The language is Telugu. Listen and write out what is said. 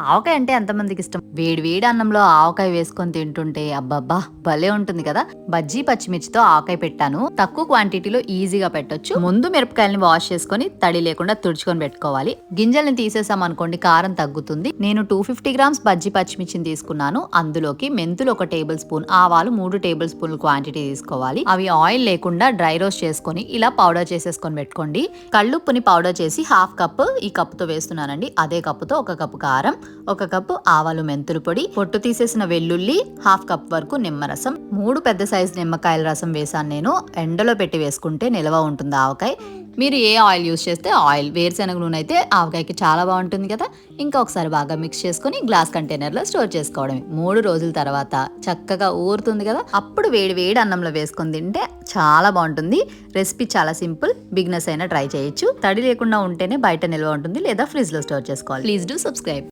ఆవకాయ అంటే ఎంతమందికి ఇష్టం? వేడి వేడి అన్నంలో ఆవకాయ వేసుకొని తింటుంటే అబ్బబ్బా భలే ఉంటుంది కదా? బజ్జీ పచ్చిమిర్చితో ఆవకాయ పెట్టాను. తక్కువ క్వాంటిటీలో ఈజీగా పెట్టొచ్చు. ముందు మిరపకాయలని వాష్ చేసుకొని తడి లేకుండా తుడుచుకొని పెట్టుకోవాలి. గింజల్ని తీసేసాం అనుకోండి కారం తగ్గుతుంది. నేను టూ ఫిఫ్టీ గ్రామ్స్ బజ్జీ పచ్చిమిర్చిని తీసుకున్నాను. అందులోకి మెంతులు ఒక టేబుల్ స్పూన్ ఆవాలు మూడు టేబుల్ స్పూన్లు క్వాంటిటీ తీసుకోవాలి. అవి ఆయిల్ లేకుండా డ్రై రోస్ట్ చేసుకొని ఇలా పౌడర్ చేసేసుకొని పెట్టుకోండి. కళ్ళుప్పుని పౌడర్ చేసి హాఫ్ కప్ ఈ కప్పుతో వేస్తున్నానండి. అదే కప్పుతో ఒక కప్పు కారం. ఒక కప్పు ఆవాలు మెంతులు పొడి పొట్టు తీసేసిన వెల్లుల్లి హాఫ్ కప్ వరకు నిమ్మరసం మూడు పెద్ద సైజు నిమ్మకాయల రసం వేసాను నేను. ఎండలో పెట్టి వేసుకుంటే నిల్వ ఉంటుంది ఆవకాయ. మీరు ఏ ఆయిల్ యూస్ చేస్తే ఆయిల్ వేరుశనగ నూనె అయితే ఆవకాయకి చాలా బాగుంటుంది కదా. ఇంకా ఒకసారి బాగా మిక్స్ చేసుకొని గ్లాస్ కంటైనర్లో స్టోర్ చేసుకోవడమే. మూడు రోజుల తర్వాత చక్కగా ఊరుతుంది కదా. అప్పుడు వేడి వేడి అన్నంలో వేసుకొని తింటే చాలా బాగుంటుంది. రెసిపీ చాలా సింపుల్ బిగ్నెస్ అయినా ట్రై చేయొచ్చు. తడి లేకుండా ఉంటేనే బయట నిల్వ ఉంటుంది లేదా ఫ్రిడ్జ్లో స్టోర్ చేసుకోవాలి. Please do subscribe.